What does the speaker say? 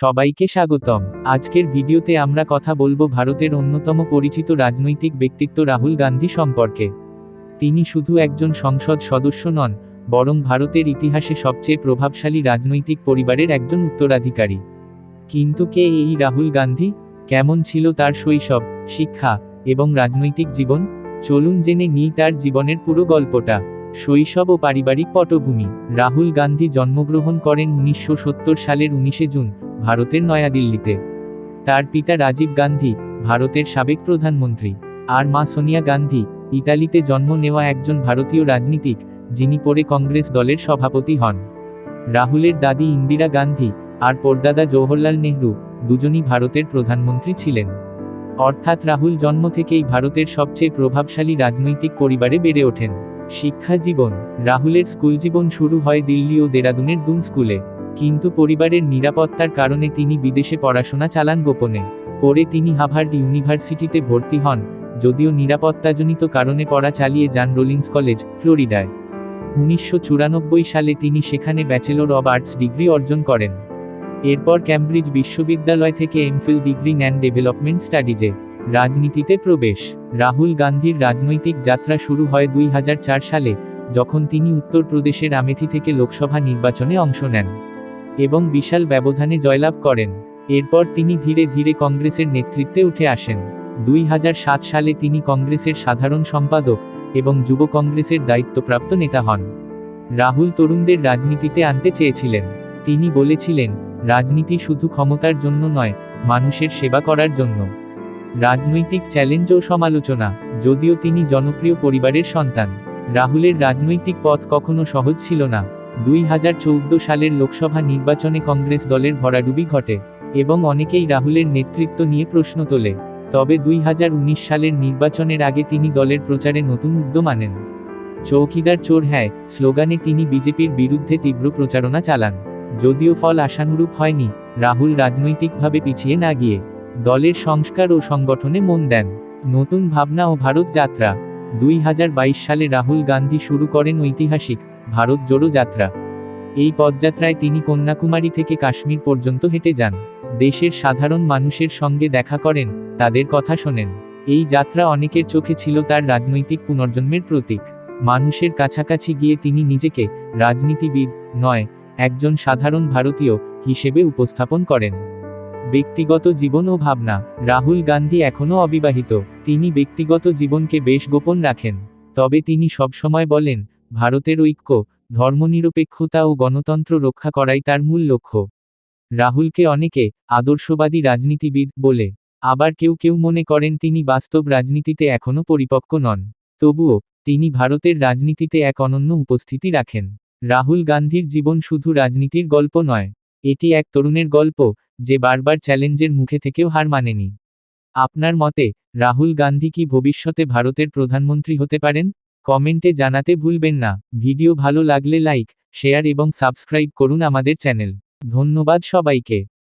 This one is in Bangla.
সবাইকে স্বাগতম। আজকের ভিডিওতে আমরা কথা বলব ভারতের অন্যতম পরিচিত রাজনৈতিক ব্যক্তিত্ব রাহুল গান্ধী সম্পর্কে। তিনি শুধু একজন সংসদ সদস্য নন, বরং ভারতের ইতিহাসে সবচেয়ে প্রভাবশালী রাজনৈতিক পরিবারের একজন উত্তরাধিকারী। কিন্তু কে এই রাহুল গান্ধী? কেমন ছিল তার শৈশব, শিক্ষা এবং রাজনৈতিক জীবন? চলুন জেনে নিই তার জীবনের পুরো গল্পটা। শৈশব ও পারিবারিক পটভূমি। রাহুল গান্ধী জন্মগ্রহণ করেন উনিশশো সত্তর সালের উনিশে জুন ভারতের নয়াদিল্লিতে। তার পিতা রাজীব গান্ধী, ভারতের সাবেক প্রধানমন্ত্রী। আর মা সোনিয়া গান্ধী, ইতালিতে জন্ম নেওয়া একজন ভারতীয় রাজনীতিক, যিনি পরে কংগ্রেস দলের সভাপতি হন। রাহুলের দাদি ইন্দিরা গান্ধী, আর পরদাদা জওহরলাল নেহরু, দুজনই ভারতের প্রধানমন্ত্রী ছিলেন। অর্থাৎ রাহুল জন্ম থেকেই ভারতের সবচেয়ে প্রভাবশালী রাজনৈতিক পরিবারে বেড়ে ওঠেন। শিক্ষা জীবন, রাহুলের স্কুল জীবন শুরু হয় দিল্লি ও দেরাদুনের দুন স্কুলে। কিন্তু পরিবারের নিরাপত্তার কারণে তিনি বিদেশে পড়াশোনা চালান গোপনে। পরে তিনি হাভার্ড ইউনিভার্সিটিতে ভর্তি হন, যদিও নিরাপত্তাজনিত কারণে পড়া চালিয়ে যান রোলিংস কলেজ, ফ্লোরিডায়। উনিশশো চুরানব্বই সালে তিনি সেখানে ব্যাচেলর অব আর্টস ডিগ্রি অর্জন করেন। এরপর ক্যামব্রিজ বিশ্ববিদ্যালয় থেকে এমফিল ডিগ্রি নেন ডেভেলপমেন্ট স্টাডিজে রাজনীতিতে প্রবেশ। রাহুল গান্ধীর রাজনৈতিক যাত্রা শুরু হয় দুই হাজার চার সালে, যখন তিনি উত্তরপ্রদেশের আমেথি থেকে লোকসভা নির্বাচনে অংশ নেন। এবং বিশাল ব্যবধানে জয়লাভ করেন। এরপর তিনি ধীরে ধীরে কংগ্রেসের নেতৃত্বে উঠে আসেন। দুই হাজার সাত সালে তিনি কংগ্রেসের সাধারণ সম্পাদক এবং যুব কংগ্রেসের দায়িত্বপ্রাপ্ত নেতা হন। রাহুল তরুণদের রাজনীতিতে আনতে চেয়েছিলেন। তিনি বলেছিলেন, রাজনীতি শুধু ক্ষমতার জন্য নয়, মানুষের সেবা করার জন্য। রাজনৈতিক চ্যালেঞ্জ ও সমালোচনা, যদিও তিনি জনপ্রিয় পরিবারের সন্তান। রাহুলের রাজনৈতিক পথ কখনো সহজ ছিল না। দুই হাজার চৌদ্দ সালের লোকসভা নির্বাচনে কংগ্রেস দলের ভরাডুবি ঘটে, এবং অনেকেই রাহুলের নেতৃত্ব নিয়ে প্রশ্ন তোলে। তবে দুই হাজার উনিশ সালের নির্বাচনের আগে তিনি দলের প্রচারে নতুন উদ্যম আনেন। চৌকিদার চোর হ্যায়, স্লোগানে তিনি বিজেপির বিরুদ্ধে তীব্র প্রচারণা চালান। যদিও ফল আশানুরূপ হয়নি, রাহুল রাজনৈতিকভাবে পিছিয়ে না গিয়ে দলের সংস্কার ও সংগঠনে মন দেন। নতুন ভাবনা ও ভারত যাত্রা দুই হাজার বাইশ সালে রাহুল গান্ধী শুরু করেন ঐতিহাসিক ভারত জোড়ো যাত্রা। এই পদযাত্রায় তিনি কন্যাকুমারী থেকে কাশ্মীর পর্যন্ত হেঁটে যান। দেশের সাধারণ মানুষের সঙ্গে দেখা করেন, তাদের কথা শোনেন। এই যাত্রা অনেকের চোখে ছিল তার রাজনৈতিক পুনর্জন্মের প্রতীক। মানুষের কাছাকাছি গিয়ে তিনি নিজেকে রাজনীতিবিদ নয়, একজন সাধারণ ভারতীয় হিসেবে উপস্থাপন করেন। ব্যক্তিগত জীবন ও ভাবনা। রাহুল গান্ধী এখনও অবিবাহিত। তিনি ব্যক্তিগত জীবনকে বেশ গোপন রাখেন। তবে তিনি সবসময় বলেন, ভারতের ঐক্য, ধর্মনিরপেক্ষতা ও গণতন্ত্র রক্ষা করাই তার মূল লক্ষ্য। রাহুলকে অনেকে আদর্শবাদী রাজনীতিবিদ বলে। আবার কেউ কেউ মনে করেন তিনি বাস্তব রাজনীতিতে এখনও পরিপক্ক নন। তবুও, তিনি ভারতের রাজনীতিতে এক অনন্য উপস্থিতি রাখেন। রাহুল গান্ধীর জীবন শুধু রাজনীতির গল্প নয়, এটি এক তরুণের গল্প যে বারবার চ্যালেঞ্জের মুখে থেকেও হার মানেনি। আপনার মতে, রাহুল গান্ধী কি ভবিষ্যতে ভারতের প্রধানমন্ত্রী হতে পারেন? কমেন্টে জানাতে ভুলবেন না। ভিডিও ভালো লাগলে লাইক, শেয়ার এবং সাবস্ক্রাইব করুন আমাদের চ্যানেল। ধন্যবাদ সবাইকে।